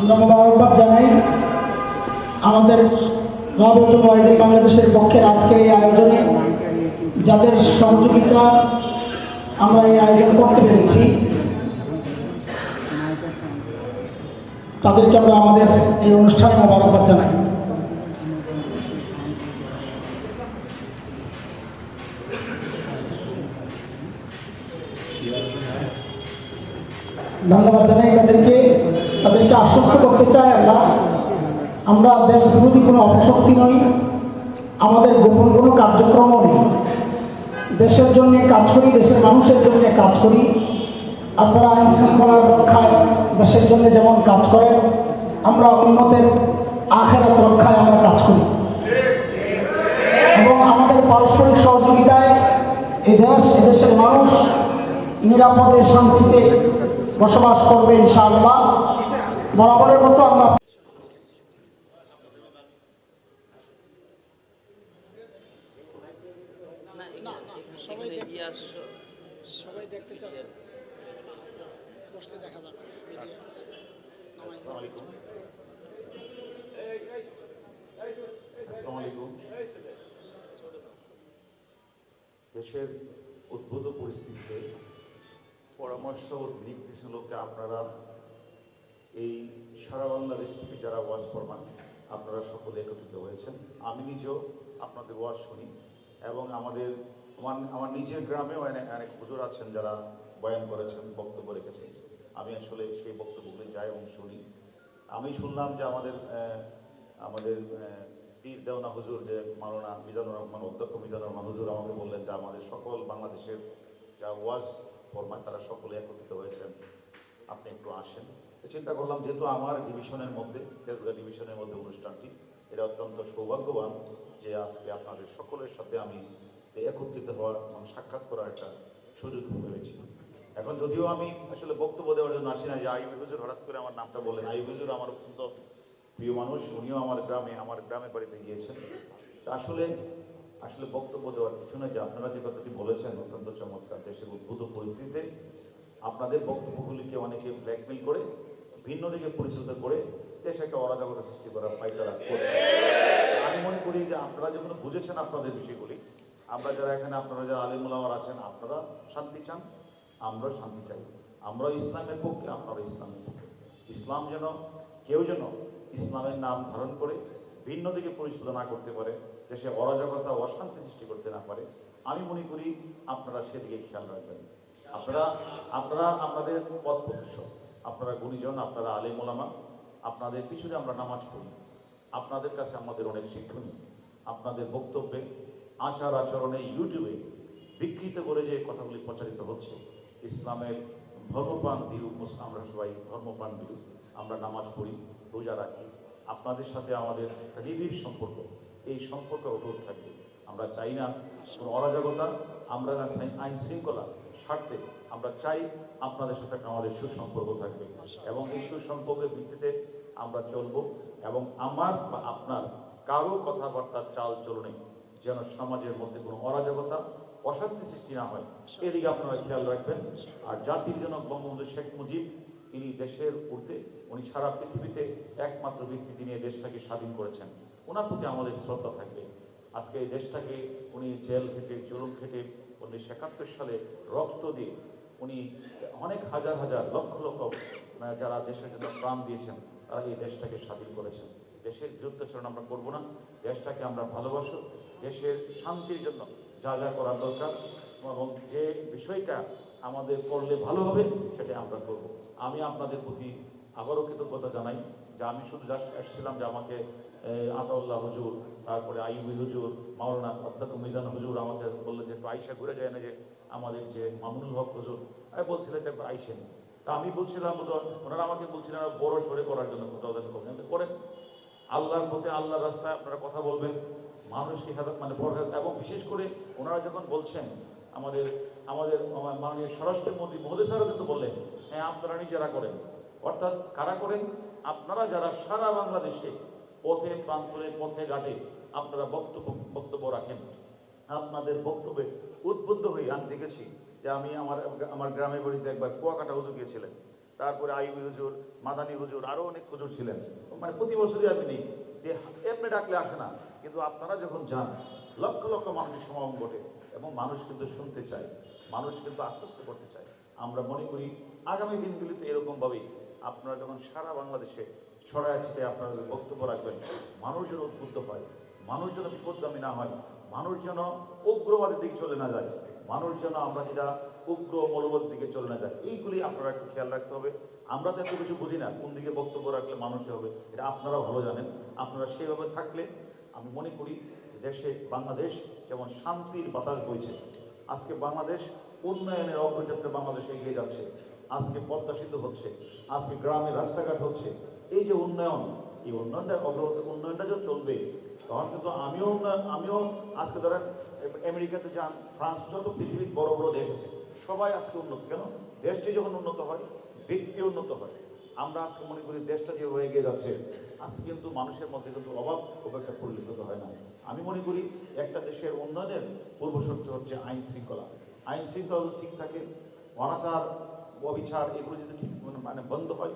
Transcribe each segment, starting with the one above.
আমরা মোবারকবাদ জানাই আমাদের রাবেতুল ওয়াহিদ বাংলাদেশের পক্ষের আজকের এই আয়োজনে যাদের সহযোগিতা আমরা এই আয়োজন করতে পেরেছি, তাদেরকে আমরা আমাদের এই অনুষ্ঠানে মোবারকবাদ জানাই ধন্যবাদ জানাই তাদেরকে তাদেরকে আশ্বস্ত করতে চাই আমরা আমরা দেশ বিরোধী কোনো অপশক্তি নই, আমাদের গোপন কোনো কার্যক্রমও নেই। দেশের জন্য কাজ করি, দেশের মানুষের জন্য কাজ করি। আপনারা আইন শৃঙ্খলার রক্ষায় দেশের জন্য যেমন কাজ করেন, আমরা উন্নতের আখেরাত রক্ষায় আমরা কাজ করি। এবং আমাদের পারস্পরিক সহযোগিতায় এই দেশ এদেশের মানুষ নিরাপদে শান্তিতে বসবাস করবে ইনশাআল্লাহ। বরাবরের মতো আমরা না এখানে এগিয়ে আসো সবাই দেখতে চাচ্ছে স্পষ্ট দেখা যাবে আসসালামু আলাইকুম আসসালামু আলাইকুম দেশের উদ্ভূত পরিস্থিতিতে পরামর্শ ও নির্দেশনালোকে আপনারা এই সারা বাংলাদেশ থেকে যারা ওয়াজ ফরমান, আপনারা সকলে একত্রিত হয়েছেন। আমি নিজেও আপনাদের ওয়াজ শুনি এবং আমাদের আমার আমার নিজের গ্রামেও অনেক অনেক হুজুর আছেন যারা বয়ান করেছেন, বক্তব্য রেখেছেন। আমি আসলে সেই বক্তব্যগুলি যাই এবং শুনি। আমি শুনলাম যে আমাদের আমাদের পীর দেওনা হুজুর যে মাওলানা মিজানুর রহমান, অধ্যক্ষ মিজানুর রহমান হুজুর আমাকে বললেন যে আমাদের সকল বাংলাদেশের যা ওয়াজ ফরমান তারা সকলে একত্রিত হয়েছেন আপনি একটু আসেন। চিন্তা করলাম, যেহেতু আমার ডিভিশনের মধ্যে তেজগা ডিভিশনের মধ্যে অনুষ্ঠানটি, এটা অত্যন্ত সৌভাগ্যবান যে আজকে আপনাদের সকলের সাথে আমি একত্রিত হওয়ার এবং সাক্ষাৎ করার একটা সুযোগ পেয়েছি। এখন যদিও আমি আসলে বক্তব্য দেওয়ার জন্য আসি না যে আইবি হুজুর হঠাৎ করে আমার নামটা বললেন। আইবি হুজুর আমার অত্যন্ত প্রিয় মানুষ, উনিও আমার গ্রামে আমার গ্রামে বাড়িতে গিয়েছেন। তা আসলে আসলে বক্তব্য দেওয়ার পিছনে যে আপনারা যে কথাটি বলেছেন, অত্যন্ত চমৎকার, দেশের উদ্ভূত পরিস্থিতিতে আপনাদের বক্তব্যগুলিকে অনেকে ব্ল্যাকমেল করে, ভিন্ন দিকে পরিচালিত করে দেশে একটা অরাজকতা সৃষ্টি করার পাইতারা করছে। আমি মনে করি যে আপনারা যখন বুঝেছেন আপনাদের বিষয়গুলি, আমরা যারা এখানে, আপনারা যারা আলিমুল্লামার আছেন, আপনারা শান্তি চান, আমরাও শান্তি চাই। আমরা ইসলামের পক্ষে আপনারা ইসলামের পক্ষে। ইসলাম যেন কেউ যেন ইসলামের নাম ধারণ করে, ভিন্ন দিকে পরিচালিত না করতে পারে, দেশে অরাজকতা, অশান্তি সৃষ্টি করতে না পারে, আমি মনে করি আপনারা সেদিকে খেয়াল রাখবেন। আপনারা আপনারা আপনাদের পথ প্রদর্শক। আপনারা গুণীজন, আপনারা আলেম ওলামা। আপনাদের পিছনে আমরা নামাজ পড়ি। আপনাদের কাছে আমাদের অনেক শিক্ষণীয়। আপনাদের বক্তব্যে, আচার আচরণে, ইউটিউবে বিকৃত করে যে কথাগুলি প্রচারিত হচ্ছে, ইসলামের ধর্মপ্রাণ বিরু মুসলিম আমরা সবাই ধর্মপ্রাণ বিরু আমরা নামাজ পড়ি রোজা রাখি। আপনাদের সাথে আমাদের নিবিড় সম্পর্ক এই সম্পর্ক অটুট থাকবে। আমরা চাই না কোনো অরাজকতা আমরা না চাই আইন শৃঙ্খলা স্বার্থে আমরা চাই আপনাদের সাথে আমাদের সুসম্পর্ক থাকবে। এবং এই সুসম্পর্কের ভিত্তিতে আমরা চলব এবং আমার বা আপনার কারও কথাবার্তার চাল চলনে যেন সমাজের মধ্যে কোনো অরাজকতা অশান্তি সৃষ্টি না হয়। এদিকে আপনারা খেয়াল রাখবেন। আর জাতির জনক বঙ্গবন্ধু শেখ মুজিব তিনি দেশের ঊর্ধ্বে, উনি সারা পৃথিবীতে একমাত্র ব্যক্তি তিনি দেশটাকে স্বাধীন করেছেন। ওনার প্রতি আমাদের শ্রদ্ধা থাকবে। আজকে এই দেশটাকে উনি জেল খেটে জুলুম খেটে উনিশশো একাত্তর সালে রক্ত দিয়ে উনি অনেক হাজার হাজার লক্ষ লক্ষ যারা দেশের জন্য প্রাণ দিয়েছেন, তারা এই দেশটাকে স্বাধীন করেছেন। দেশের বিরুদ্ধাচরণ আমরা করব না। দেশটাকে আমরা ভালোবাসো। দেশের শান্তির জন্য যা যা করার দরকার এবং যে বিষয়টা আমাদের করলে ভালো হবে, সেটাই আমরা করব। আমি আপনাদের প্রতি আবারও কৃতজ্ঞতা জানাই যে আমি শুধু জাস্ট এসেছিলাম যে আমাকে আতাউল্লাহ হুজুর, তারপরে আইবি হুজুর, মাওলানা অধ্যক্ষ মিদান হুজুর আমাকে বলল যে একটু আইসা ঘুরে যায় না যে আমাদের যে মামুনুল হক হুজুর আমি বলছিলেন যে একবার আইসেন তা আমি বলছিলাম, ওনারা আমাকে বলছিলেন বড় সরে করার জন্য কোথাও যেন। আমি করেন। আল্লাহর প্রতি আল্লাহর রাস্তায় আপনারা কথা বলবেন, মানুষকে হেদাত মানে পরহেজ- এবং বিশেষ করে ওনারা যখন বলছেন আমাদের আমাদের মাননীয় স্বরাষ্ট্রমন্ত্রী মহোদয় স্যারও কিন্তু বললেন হ্যাঁ আপনারা নিজেরা করেন। অর্থাৎ কারা করেন? আপনারা যারা সারা বাংলাদেশে পথে, প্রান্তরে, পথে ঘাটে আপনারা বক্তব্য বক্তব্য রাখেন। আপনাদের বক্তব্যে উদ্বুদ্ধ হয়ে আমি দেখেছি যে আমি আমার আমার গ্রামের বাড়িতে একবার কুয়াকাটা হুজুর গিয়েছিলেন। তারপরে আইবি হুজুর, মাদানী হুজুর আরও অনেক হুজুর ছিলেন। মানে প্রতি বছরই আমি নেই যে এমনি ডাকলে আসে না। কিন্তু আপনারা যখন যান, লক্ষ লক্ষ মানুষের সমাগম ঘটে এবং মানুষ কিন্তু শুনতে চায়। মানুষ কিন্তু আত্মস্থ করতে চায়। আমরা মনে করি আগামী দিনগুলিতে এরকমভাবেই আপনারা যখন সারা বাংলাদেশে ছড়ায় ছিটে আপনারা বক্তব্য রাখবেন, মানুষ যেন উদ্বুদ্ধ হয়, মানুষ যেন বিপদগামী না হয়, মানুষ যেন উগ্রবাদের দিকে চলে না যায়, মানুষ যেন আমরা যেটা উগ্র মনোবল দিকে চলে না যায়, এইগুলি আপনারা একটু খেয়াল রাখতে হবে। আমরা তো এত কিছু বুঝি না, কোন দিকে বক্তব্য রাখলে মানুষে হবে, এটা আপনারা ভালো জানেন। আপনারা সেইভাবে থাকলে আমি মনে করি দেশে, বাংলাদেশ যেমন শান্তির বাতাস বইছে আজকে বাংলাদেশ উন্নয়নের অগ্রযাত্রা বাংলাদেশ এগিয়ে যাচ্ছে। আজকে পদ্মা সেতু হচ্ছে, আজকে গ্রামে রাস্তাঘাট হচ্ছে। এই যে উন্নয়ন, এই উন্নয়নটা অগ্রগতি, উন্নয়নটা যখন চলবে, তখন কিন্তু আমিও উন্নয়ন, আমিও আজকে ধরেন, আমেরিকাতে যান, ফ্রান্স, যত পৃথিবীর বড় বড় দেশ আছে, সবাই আজকে উন্নত। কেন? দেশটি যখন উন্নত হয়, ব্যক্তি উন্নত হয়। আমরা আজকে মনে করি দেশটা যে হয়ে গিয়ে যাচ্ছে, আজকে কিন্তু মানুষের মধ্যে কিন্তু অভাব খুব একটা পরিলক্ষিত হয় না। আমি মনে করি একটা দেশের উন্নয়নের পূর্বশর্ত হচ্ছে আইন শৃঙ্খলা। আইন শৃঙ্খলা ঠিক থাকে, অনাচার, অবিচার এগুলো যদি ঠিক মানে- মানে বন্ধ হয়,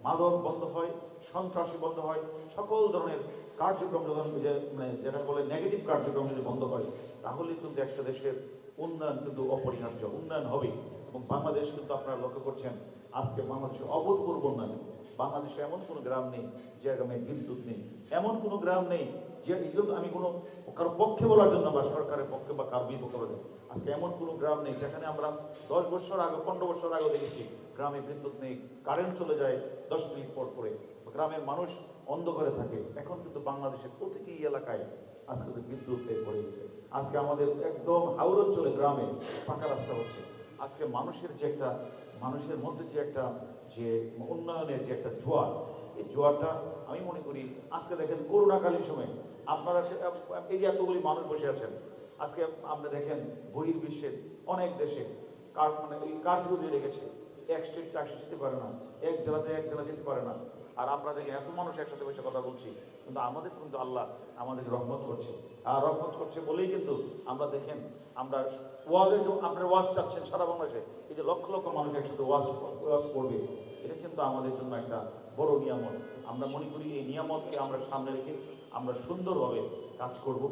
মাদক বন্ধ হয়, সন্ত্রাসী বন্ধ হয়, সকল ধরনের কার্যক্রম যখন যে মানে যেটা বলে নেগেটিভ কার্যক্রম যদি বন্ধ হয়, তাহলে কিন্তু একটা দেশের উন্নয়ন কিন্তু অপরিহার্য। উন্নয়ন হবে এবং বাংলাদেশ কিন্তু আপনারা লক্ষ্য করছেন, আজকে বাংলাদেশে অভূতপূর্ব উন্নয়ন বাংলাদেশে এমন কোনো গ্রাম নেই যে গ্রামে বিদ্যুৎ নেই। এমন কোনো গ্রাম নেই যে আমি কোনো কারও পক্ষে বলার জন্য বা সরকারের পক্ষে বা কারও বিপক্ষে বলে আজকে এমন কোনো গ্রাম নেই যেখানে আমরা দশ বছর আগে, পনেরো বছর আগে দেখেছি গ্রামে বিদ্যুৎ নেই কারেন্ট চলে যায় দশ মিনিট পর পরে। গ্রামের মানুষ অন্ধকারে থাকে। এখন কিন্তু বাংলাদেশের প্রতিটি এলাকায় আজকে বিদ্যুৎ পড়ে গেছে। আজকে আমাদের একদম হাওড় গ্রামে পাকা রাস্তা হচ্ছে। আজকে মানুষের যে একটা, মানুষের মধ্যে যে একটা, যে উন্নয়নের যে একটা জোয়ার, এই জোয়ারটা আমি মনে করি আজকে দেখেন করোনাকালীন সময় আপনারা এই যে এতগুলি মানুষ বসে আছেন, আজকে আপনি দেখেন বহির্বিশ্বের অনেক দেশে কার মানে এই কারফিউ দিয়ে রেখেছে। এক স্টেট একসাথে যেতে পারে না, এক জেলাতে এক জেলা যেতে পারে না। আর আপনারা দেখেন এত মানুষ একসাথে বসে কথা বলছি, কিন্তু আমাদের কিন্তু আল্লাহ আমাদেরকে রহমত করছে। রহমত করছে বলেই কিন্তু আমরা দেখেন, আমরা ওয়াজের আপনার ওয়াজ চাচ্ছেন সারা বাংলাদেশে, এই যে লক্ষ লক্ষ মানুষ একসাথে ওয়াজ ওয়াজ করবে, এটা কিন্তু আমাদের জন্য একটা বড় নিয়ামত। আমরা মনে করি এই নিয়ামতকে আমরা সামনে রেখে আমরা সুন্দরভাবে কাজ করব,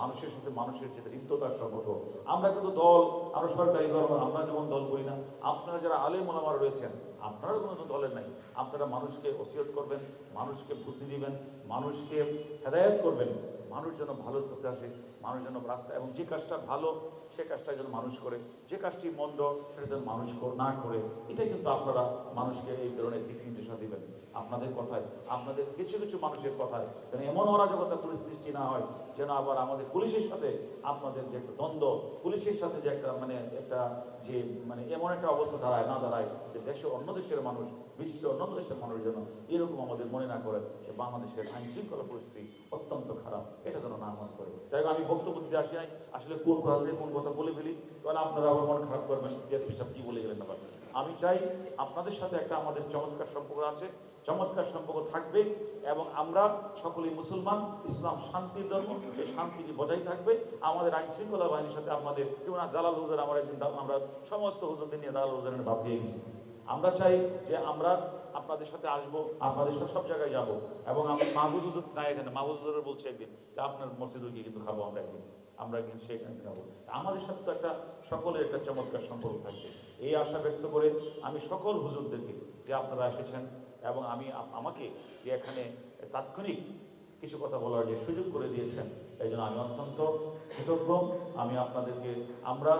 মানুষের সাথে মানুষের যে হৃদ্যতার সম্পর্ক আমরা কিন্তু দল আরও সরকারি দল আমরা যেমন দল করি না। আপনারা যারা আলেম ওলামারা রয়েছেন আপনারা কোনো দলের নাই। আপনারা মানুষকে ওসিয়ত করবেন, মানুষকে বুদ্ধি দিবেন, মানুষকে হেদায়ত করবেন। মানুষ যেন ভালোর পথে আসে, মানুষ যেন রাস্তা এবং যে কাজটা ভালো, সে কাজটা যেন মানুষ করে। যে কাজটি মন্দ, সেটা যেন মানুষ না করে। এটা কিন্তু আপনারা মানুষকে এই ধরনের দিক নির্দেশনা দিবেন। আপনাদের কথায়, আপনাদের কিছু কিছু মানুষের কথায়, যেন এমন অরাজকতা পরিস্থিতি না হয় যেন আবার আমাদের পুলিশের সাথে আপনাদের যে একটা দ্বন্দ্ব, পুলিশের সাথে যে একটা মানে একটা যে মানে এমন একটা অবস্থা দাঁড়ায়, না দাঁড়ায়, যে দেশে অন্য দেশের মানুষ, বিশ্বের অন্য দেশের মানুষ যেন এরকম আমাদের মনে না করে যে বাংলাদেশের আইন শৃঙ্খলা পরিস্থিতি অত্যন্ত খারাপ। এটা যেন না মনে করে। যাই আমি বক্তব্য দিতে আসি আসলে কোন কথা কোন কথা বলে ফেলি? তাহলে আপনারা আবার মন খারাপ করবেন। ডিএসপি সাহেব কি বলে গেলেন আবার? আমি চাই আপনাদের সাথে একটা আমাদের চমৎকার সম্পর্ক আছে, চমৎকার সম্পর্ক থাকবে এবং আমরা সকলেই মুসলমান, ইসলাম শান্তির ধর্ম, এই শান্তিটি বজায় থাকবে? আমাদের আইন শৃঙ্খলা বাহিনীর সাথে আপনাদের যেমন দালাল হুজুর, আমরা একদিন আমরা সমস্ত হুজুরদের নিয়ে দালাল হুজুরের ভাব দিয়ে গেছি। আমরা চাই যে আমরা আপনাদের সাথে আসব, আপনাদের সাথে সব জায়গায় যাব এবং আমি মাহবুজ হুজুর, না, এখানে মাহবুজ হুজুরের বলছি একদিন যে আপনার মসজিদে গিয়ে কিন্তু খাব আমরা একদিন। আমরা একদিন সেখানে খাব আমাদের সাথে তো একটা সকলের একটা চমৎকার সম্পর্ক থাকবে। এই আশা ব্যক্ত করে আমি সকল হুজুরদেরকে যে আপনারা এসেছেন এবং আমি আমাকে যে এখানে তাৎক্ষণিক কিছু কথা বলার যে সুযোগ করে দিয়েছেন, এই জন্য আমি অত্যন্ত কৃতজ্ঞ। আমি আপনাদেরকে, আমরা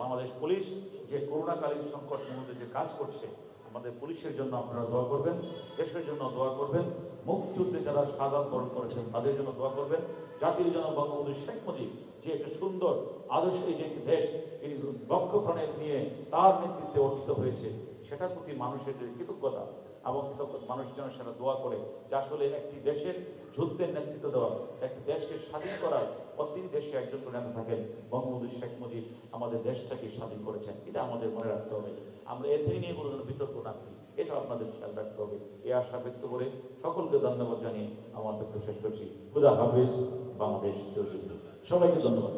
বাংলাদেশ পুলিশ যে করোনাকালীন সংকট মুহূর্তে যে কাজ করছে, আমাদের পুলিশের জন্য আপনারা দোয়া করবেন, দেশের জন্য দোয়া করবেন, মুক্তিযুদ্ধে যারা সাদাত বরণ করেছেন তাদের জন্য দোয়া করবেন। জাতির জন্য বঙ্গবন্ধু শেখ মুজিব যে একটা সুন্দর আদর্শ যে দেশ তিনি লক্ষ্য প্রাণের নিয়ে তার নেতৃত্বে অর্জিত হয়েছে, সেটার প্রতি মানুষের যে কৃতজ্ঞতা এবং তখন মানুষ যেন সেটা দোয়া করে যে আসলে একটি দেশের যুদ্ধের নেতৃত্ব দেওয়া, একটি দেশকে স্বাধীন করার প্রতিটি দেশে একজন করে নেতা থাকেন। বঙ্গবন্ধু শেখ মুজিব আমাদের দেশটাকে স্বাধীন করেছেন, এটা আমাদের মনে রাখতে হবে। আমরা এ থেকে নিয়ে কোনো বিতর্ক না করি এটা আপনাদের খেয়াল রাখতে হবে। এ আশা ব্যক্ত করে সকলকে ধন্যবাদ জানিয়ে আমার বক্তব্য শেষ করছি। খুদা হাফেজ, বাংলাদেশ চৌধুরী সবাইকে ধন্যবাদ